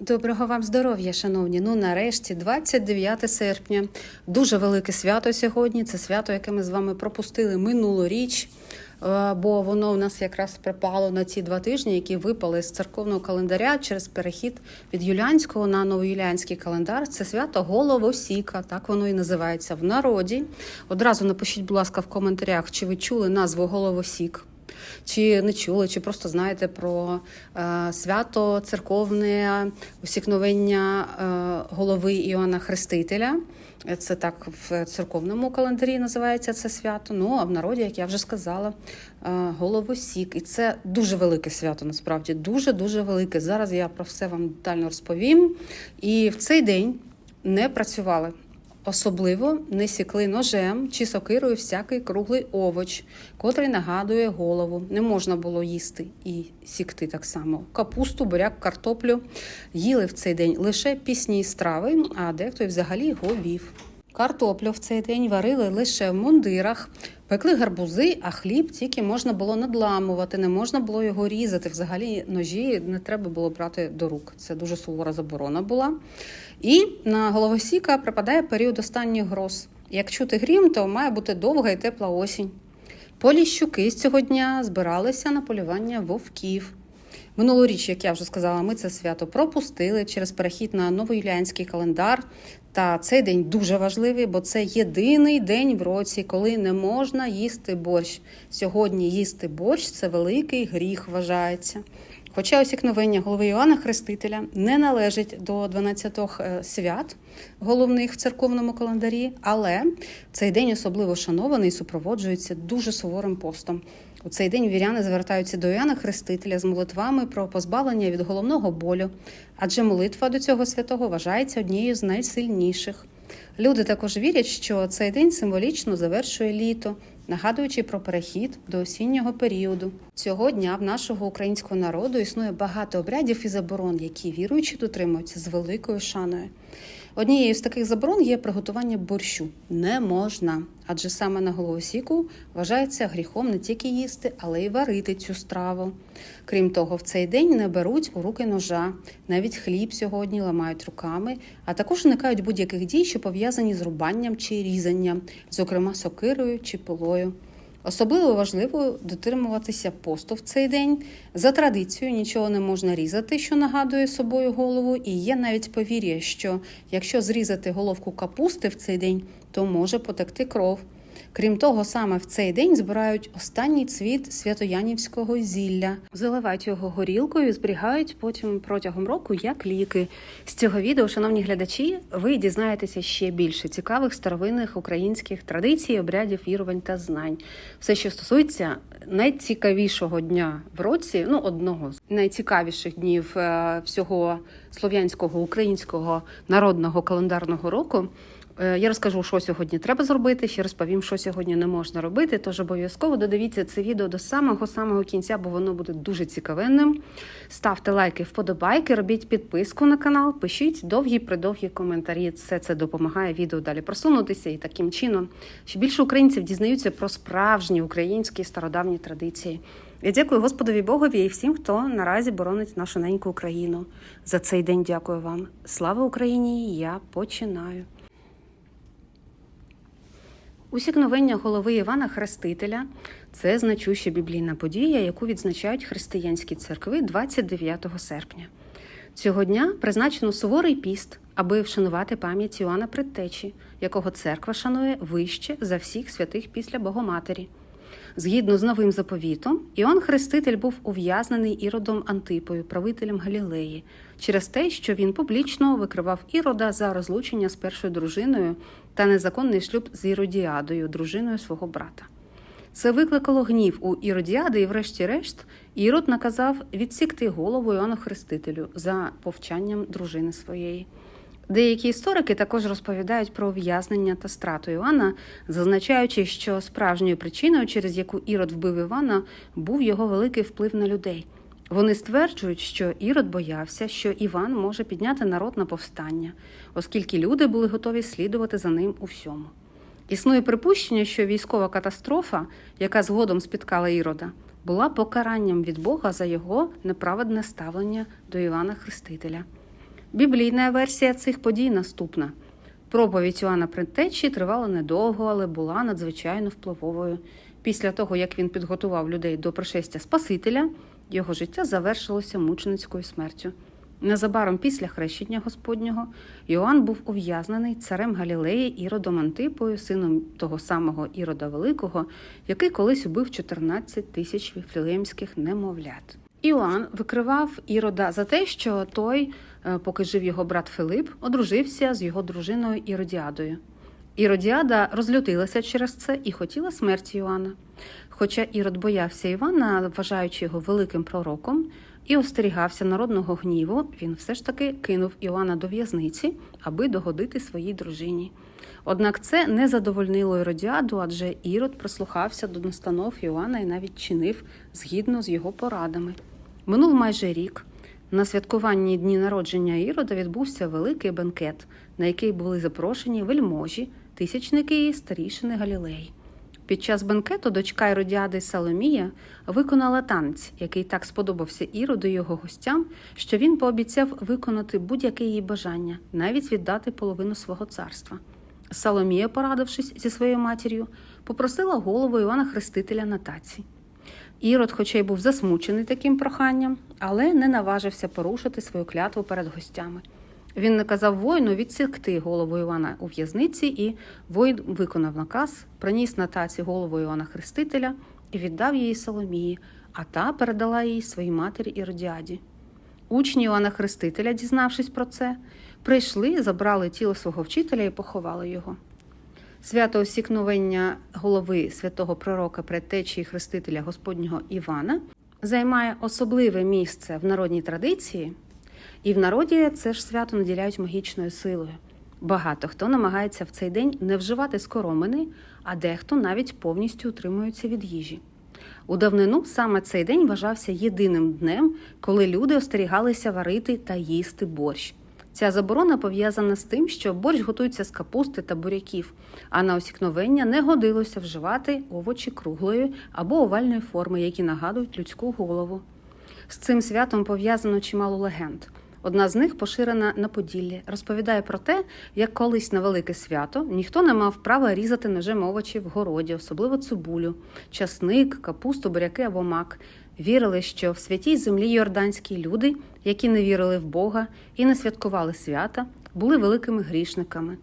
Доброго вам здоров'я, шановні. Ну, нарешті, 29 серпня. Дуже велике свято сьогодні. Це свято, яке ми з вами пропустили минулоріч, е, бо воно у нас якраз припало на ці два тижні, які випали з церковного календаря через перехід від юліанського на новоюліанський календар. Це свято Головосіка, так воно і називається в народі. Одразу напишіть, будь ласка, в коментарях, чи ви чули назву Головосік. Чи не чули, чи просто знаєте про е, свято церковне усікновення е, голови Іоанна Хрестителя. Це так в церковному календарі називається це свято. Ну а в народі, як я вже сказала, е, головосік. І це дуже велике свято, насправді дуже дуже велике. Зараз я про все вам детально розповім. І в цей день не працювали. Особливо не сікли ножем чи сокирою всякий круглий овоч, котрий нагадує голову. Не можна було їсти і сікти так само. Капусту, буряк, картоплю їли в цей день лише пісні страви, а дехто й взагалі говів. Картоплю в цей день варили лише в мундирах, пекли гарбузи, а хліб тільки можна було надламувати, не можна було його різати. Взагалі ножі не треба було брати до рук. Це дуже сувора заборона була. І на головосіка припадає період останніх гроз. Як чути грім, то має бути довга і тепла осінь. Поліщуки з цього дня збиралися на полювання вовків. Минулоріч, як я вже сказала, ми це свято пропустили через перехід на новоюліанський календар. Та цей день дуже важливий, бо це єдиний день в році, коли не можна їсти борщ. Сьогодні їсти борщ це великий гріх вважається. Хоча осікновення голови Іоанна Хрестителя не належить до 12 свят головних в церковному календарі, але цей день особливо шанований і супроводжується дуже суворим постом. У цей день віряни звертаються до Іоанна Хрестителя з молитвами про позбавлення від головного болю, адже молитва до цього святого вважається однією з найсильніших. Люди також вірять, що цей день символічно завершує літо, нагадуючи про перехід до осіннього періоду. Цього дня в нашого українського народу існує багато обрядів і заборон, які віруючі дотримуються з великою шаною. Однією з таких заборон є приготування борщу. Не можна, адже саме на головосіку вважається гріхом не тільки їсти, але й варити цю страву. Крім того, в цей день не беруть у руки ножа, навіть хліб сьогодні ламають руками, а також уникають будь-яких дій, що пов'язані з рубанням чи різанням, зокрема сокирою чи пилою. Особливо важливо дотримуватися посту в цей день. За традицією нічого не можна різати, що нагадує собою голову, і є навіть повір'я, що якщо зрізати головку капусти в цей день, то може потекти кров. Крім того, саме в цей день збирають останній цвіт святоянівського зілля, заливають його горілкою, зберігають потім протягом року як ліки. З цього відео, шановні глядачі, ви дізнаєтеся ще більше цікавих старовинних українських традицій, обрядів, вірувань та знань. Все, що стосується найцікавішого дня в році, ну одного з найцікавіших днів е, всього слов'янського українського народного календарного року. Е, Я розкажу, що сьогодні треба зробити. Ще розповім, що сьогодні не можна робити. Тож обов'язково додивіться це відео до самого самого кінця, бо воно буде дуже цікавенним. Ставте лайки, вподобайки, робіть підписку на канал, пишіть довгі придовгі коментарі. Все це допомагає відео далі просунутися і таким чином, що більше українців дізнаються про справжні українські стародавні традиції. Я дякую Господові Богові і всім, хто наразі боронить нашу неньку Україну. За цей день дякую вам. Слава Україні! Я починаю. Усікновення голови Івана Хрестителя це значуща біблійна подія, яку відзначають християнські церкви 29 серпня. Цього дня призначено суворий піст, аби вшанувати пам'ять Іоанна Предтечі, якого церква шанує вище за всіх святих після Богоматері. Згідно з новим заповітом, Іоанн Хреститель був ув'язнений іродом Антипою, правителем Галілеї, через те, що він публічно викривав ірода за розлучення з першою дружиною та незаконний шлюб з Іродіадою, дружиною свого брата. Це викликало гнів у Іродіади, і, врешті-решт, Ірод наказав відсікти голову Іоанну Хрестителю за повчанням дружини своєї. Деякі історики також розповідають про ув'язнення та страту Івана, зазначаючи, що справжньою причиною, через яку Ірод вбив Івана, був його великий вплив на людей. Вони стверджують, що Ірод боявся, що Іван може підняти народ на повстання, оскільки люди були готові слідувати за ним у всьому. Існує припущення, що військова катастрофа, яка згодом спіткала Ірода, була покаранням від Бога за його неправедне ставлення до Івана Хрестителя. Біблійна версія цих подій наступна. Проповідь Іоанна Предтечі тривала недовго, але була надзвичайно впливовою. Після того, як він підготував людей до пришестя Спасителя, його життя завершилося мученицькою смертю. Незабаром після хрещення Господнього Йоанн був ув'язнений царем Галілеї Іродом Антипою, сином того самого Ірода Великого, який колись убив 14 тисяч віфлеємських немовлят. Іоанн викривав Ірода за те, що той, е, поки жив його брат Филип, одружився з його дружиною Іродіадою. Іродіада розлютилася через це і хотіла смерті Іоанна. Хоча Ірод боявся Івана, вважаючи його великим пророком, і остерігався народного гніву, він все ж таки кинув Іоанна до в'язниці, аби догодити своїй дружині. Однак це не задовольнило Іродіаду, адже Ірод прислухався до настанов Іоанна і навіть чинив згідно з його порадами. Минув майже рік. На святкуванні дні народження Ірода відбувся великий бенкет, на який були запрошені вельможі, тисячники і старішини Галілеї. Під час бенкету дочка Іродіади Саломія виконала танець, який так сподобався Іроду і його гостям, що він пообіцяв виконати будь-яке її бажання, навіть віддати половину свого царства. Саломія, порадившись зі своєю матір'ю, попросила голову Івана Хрестителя на таці. Ірод, хоча й був засмучений таким проханням, але не наважився порушити свою клятву перед гостями. Він наказав воїну відсікти голову Івана у в'язниці, і воїн виконав наказ, приніс на таці голову Івана Хрестителя і віддав її Соломії, а та передала її своїй матері Іродіаді. Учні Івана Хрестителя, дізнавшись про це, прийшли, забрали тіло свого вчителя і поховали його. Свято осікновення голови святого пророка предтечії Хрестителя Господнього Івана займає особливе місце в народній традиції, і в народі це ж свято наділяють магічною силою. Багато хто намагається в цей день не вживати скоромини, а дехто навіть повністю утримується від їжі. У давнину саме цей день вважався єдиним днем, коли люди остерігалися варити та їсти борщ. Ця заборона пов'язана з тим, що борщ готується з капусти та буряків, а на осікновення не годилося вживати овочі круглої або овальної форми, які нагадують людську голову. З цим святом пов'язано чимало легенд. Одна з них поширена на Поділлі, розповідає про те, як колись на велике свято ніхто не мав права різати ножем овочі в городі, особливо цибулю, часник, капусту, буряки або мак. Вірили, що в святій землі йорданські люди, які не вірили в Бога і не святкували свята, були великими грішниками.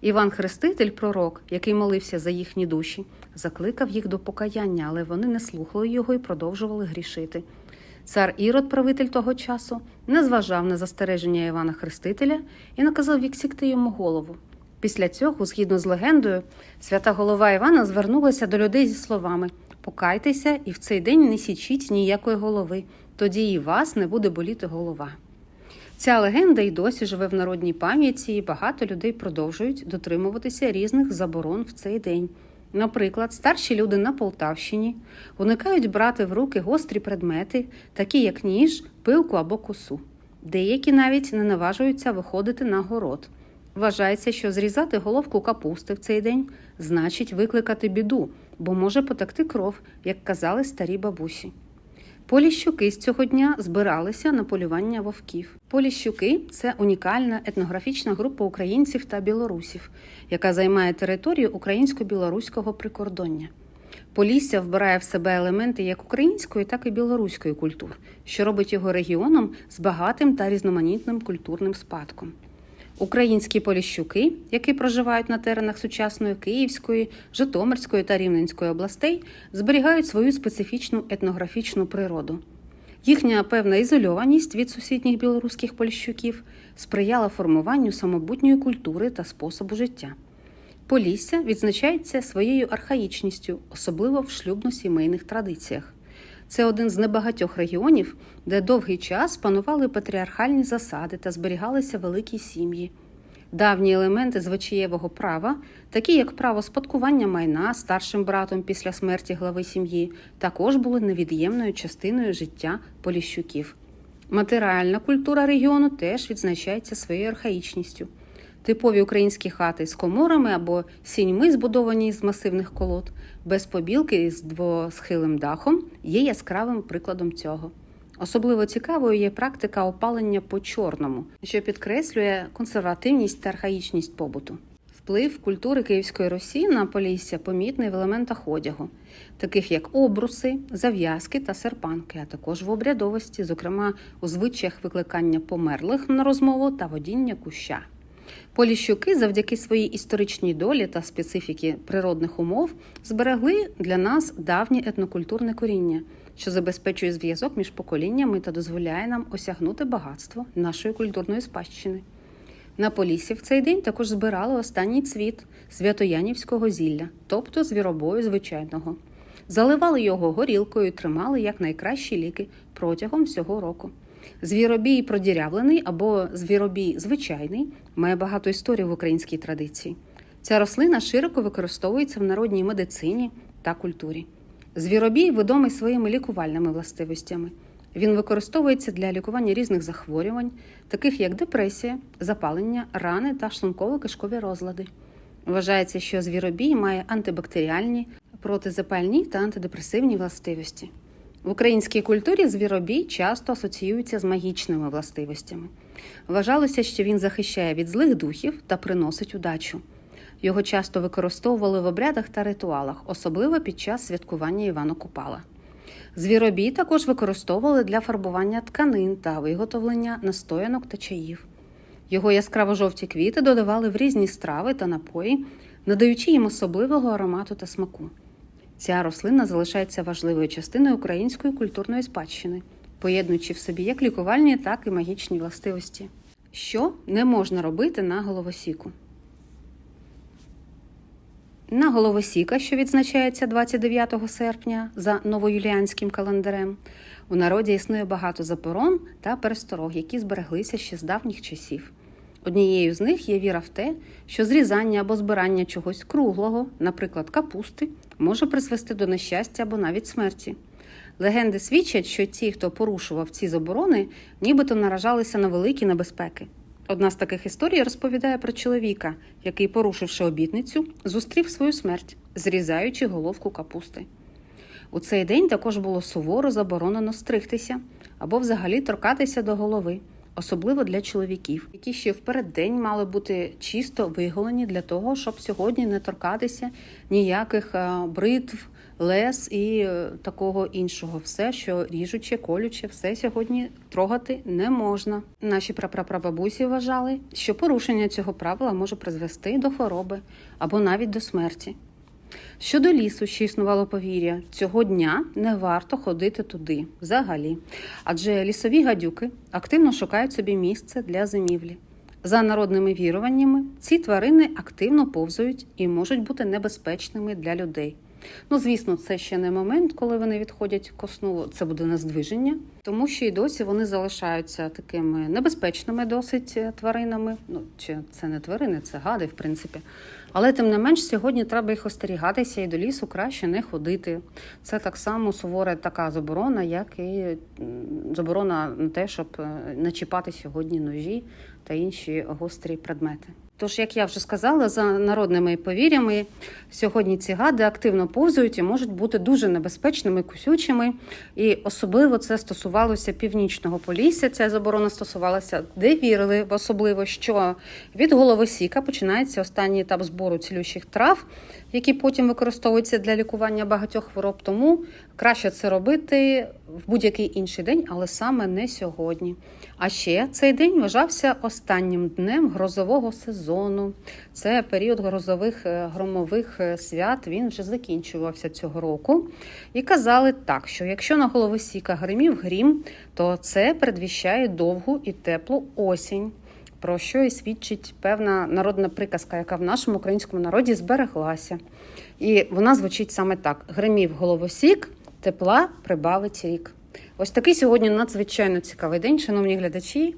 Іван Хреститель, пророк, який молився за їхні душі, закликав їх до покаяння, але вони не слухали його і продовжували грішити. Цар Ірод, правитель того часу, не зважав на застереження Івана Хрестителя і наказав відсікти йому голову. Після цього, згідно з легендою, свята голова Івана звернулася до людей зі словами Покайтеся і в цей день не січіть ніякої голови, тоді і вас не буде боліти голова. Ця легенда й досі живе в народній пам'яті, і багато людей продовжують дотримуватися різних заборон в цей день. Наприклад, старші люди на Полтавщині уникають брати в руки гострі предмети, такі як ніж, пилку або косу. Деякі навіть не наважуються виходити на город. Вважається, що зрізати головку капусти в цей день значить викликати біду, бо може потекти кров, як казали старі бабусі. Поліщуки з цього дня збиралися на полювання вовків. Поліщуки це унікальна етнографічна група українців та білорусів, яка займає територію українсько-білоруського прикордоння. Полісся вбирає в себе елементи як української, так і білоруської культур, що робить його регіоном з багатим та різноманітним культурним спадком. Українські поліщуки, які проживають на теренах сучасної Київської, Житомирської та Рівненської областей, зберігають свою специфічну етнографічну природу. Їхня певна ізольованість від сусідніх білоруських поліщуків сприяла формуванню самобутньої культури та способу життя. Полісся відзначається своєю архаїчністю, особливо в шлюбно-сімейних традиціях. Це один з небагатьох регіонів, де довгий час панували патріархальні засади та зберігалися великі сім'ї. Давні елементи звичаєвого права, такі як право спадкування майна старшим братом після смерті глави сім'ї, також були невід'ємною частиною життя поліщуків. Матеріальна культура регіону теж відзначається своєю архаїчністю. Типові українські хати з коморами або сіньми, збудовані з масивних колод, без побілки з двосхилим дахом, є яскравим прикладом цього. Особливо цікавою є практика опалення по чорному, що підкреслює консервативність та архаїчність побуту. Вплив культури Київської Русі на Полісся помітний в елементах одягу, таких як обруси, зав'язки та серпанки, а також в обрядовості, зокрема у звичаях викликання померлих на розмову та водіння куща. Поліщуки завдяки своїй історичній долі та специфіки природних умов зберегли для нас давнє етнокультурне коріння, що забезпечує зв'язок між поколіннями та дозволяє нам осягнути багатство нашої культурної спадщини. На Поліссі в цей день також збирали останній цвіт святоянівського зілля, тобто звіробою звичайного. Заливали його горілкою тримали як найкращі ліки протягом всього року. Звіробій продірявлений або звіробій звичайний має багато історій в українській традиції. Ця рослина широко використовується в народній медицині та культурі. Звіробій відомий своїми лікувальними властивостями. Він використовується для лікування різних захворювань, таких як депресія, запалення, рани та шлунково-кишкові розлади. Вважається, що звіробій має антибактеріальні, протизапальні та антидепресивні властивості. В українській культурі звіробій часто асоціюється з магічними властивостями. Вважалося, що він захищає від злих духів та приносить удачу. Його часто використовували в обрядах та ритуалах, особливо під час святкування Івана Купала. Звіробій також використовували для фарбування тканин та виготовлення настоянок та чаїв. Його яскраво-жовті квіти додавали в різні страви та напої, надаючи їм особливого аромату та смаку. Ця рослина залишається важливою частиною української культурної спадщини, поєднуючи в собі як лікувальні, так і магічні властивості. Що не можна робити на головосіку? На головосіка, що відзначається 29 серпня за новоюліанським календарем, у народі існує багато заборон та пересторог, які збереглися ще з давніх часів. Однією з них є віра в те, що зрізання або збирання чогось круглого, наприклад, капусти, може призвести до нещастя або навіть смерті. Легенди свідчать, що ті, хто порушував ці заборони, нібито наражалися на великі небезпеки. Одна з таких історій розповідає про чоловіка, який, порушивши обітницю, зустрів свою смерть, зрізаючи головку капусти. У цей день також було суворо заборонено стригтися або взагалі торкатися до голови, особливо для чоловіків, які ще впереддень мали бути чисто виголені для того, щоб сьогодні не торкатися ніяких е, бритв, лес і е, такого іншого. Все, що ріжуче, колюче, все сьогодні трогати не можна. Наші прапрапрабабусі вважали, що порушення цього правила може призвести до хвороби або навіть до смерті. Щодо лісу, ще існувало повір'я, цього дня не варто ходити туди взагалі, адже лісові гадюки активно шукають собі місце для зимівлі. За народними віруваннями, ці тварини активно повзують і можуть бути небезпечними для людей. Ну, звісно, це ще не момент, коли вони відходять ко сну, це буде наздвиження, тому що і досі вони залишаються такими небезпечними досить е, тваринами. Ну, чи це не тварини, це гади, в принципі. Але тим не менш, сьогодні треба їх остерігатися і до лісу краще не ходити. Це так само сувора така заборона, як і заборона на те, щоб начіпати не чіпати сьогодні ножі та інші гострі предмети. Тож, як я вже сказала, за народними повір'ями, сьогодні ці гади активно повзують і можуть бути дуже небезпечними, кусючими. І особливо це стосувалося північного полісся. Ця заборона стосувалася, де вірили, особливо, що від головосіка починається останній етап збору цілющих трав, які потім використовуються для лікування багатьох хвороб. Тому краще це робити в будь-який інший день, але саме не сьогодні. А ще цей день вважався останнім днем грозового сезону. Це період грозових е, громових е, свят. Він вже закінчувався цього року. І казали так, що якщо на головосіка гримів грім, то це передвіщає довгу і теплу осінь. Про що і свідчить певна народна приказка, яка в нашому українському народі збереглася. І вона звучить саме так: гримів головосік, тепла прибавить рік. Ось такий сьогодні надзвичайно цікавий день, шановні глядачі.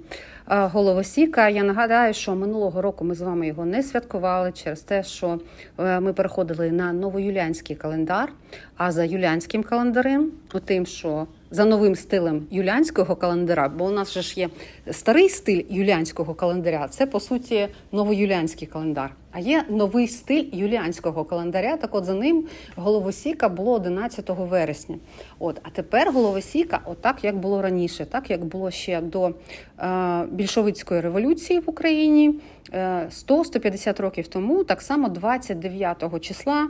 Е, Головосіка. Я нагадаю, що минулого року ми з вами його не святкували через те, що е, ми переходили на новоюліанський календар. А за юліанським календарем, тим, що за новим стилем юліанського календаря, бо у нас же ж є старий стиль юліанського календаря, це по суті новоюліанський календар. А є новий стиль юліанського календаря. Так от за ним головосіка було 11 вересня. От, а тепер головосіка, отак як було раніше, так як було ще до е, більшовицької революції в Україні. е, 100-150 років тому, так само 29 числа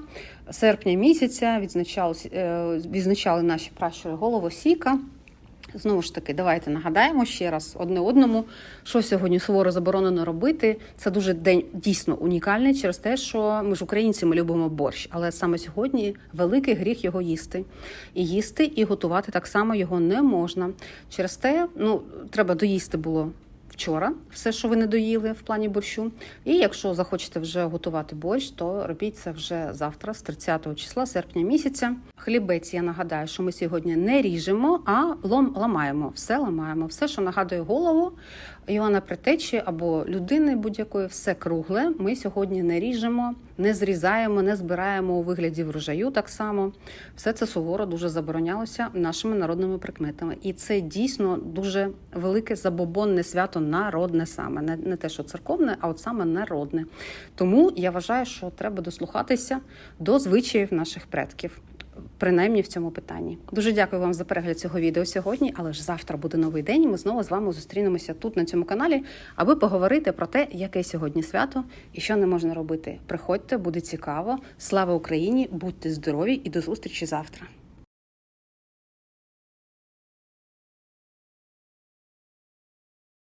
серпня місяця відзначали, е, відзначали наші пращури головосіка. Знову ж таки, давайте нагадаємо ще раз одне одному, що сьогодні суворо заборонено робити. Це дуже день дійсно унікальний через те, що ми ж українці, ми любимо борщ, але саме сьогодні великий гріх його їсти. І їсти, і готувати так само його не можна. Через те, ну треба доїсти було. Вчора все, що ви не доїли в плані борщу. І якщо захочете вже готувати борщ, то робіть це вже завтра, з 30 числа серпня місяця. Хлібець, я нагадаю, що ми сьогодні не ріжемо, а лом ламаємо. Все ламаємо. Все, що нагадує голову Іоанна Притечі або людини будь-якої, все кругле. Ми сьогодні не ріжемо, не зрізаємо, не збираємо у вигляді врожаю. Так само все це суворо дуже заборонялося нашими народними прикметами. І це дійсно дуже велике забобонне свято, народне саме, не, не те, що церковне, а от саме народне. Тому я вважаю, що треба дослухатися до звичаїв наших предків. Принаймні в цьому питанні. Дуже дякую вам за перегляд цього відео сьогодні, але ж завтра буде новий день. Ми знову з вами зустрінемося тут на цьому каналі, аби поговорити про те, яке сьогодні свято і що не можна робити. Приходьте, буде цікаво. Слава Україні! Будьте здорові і до зустрічі завтра.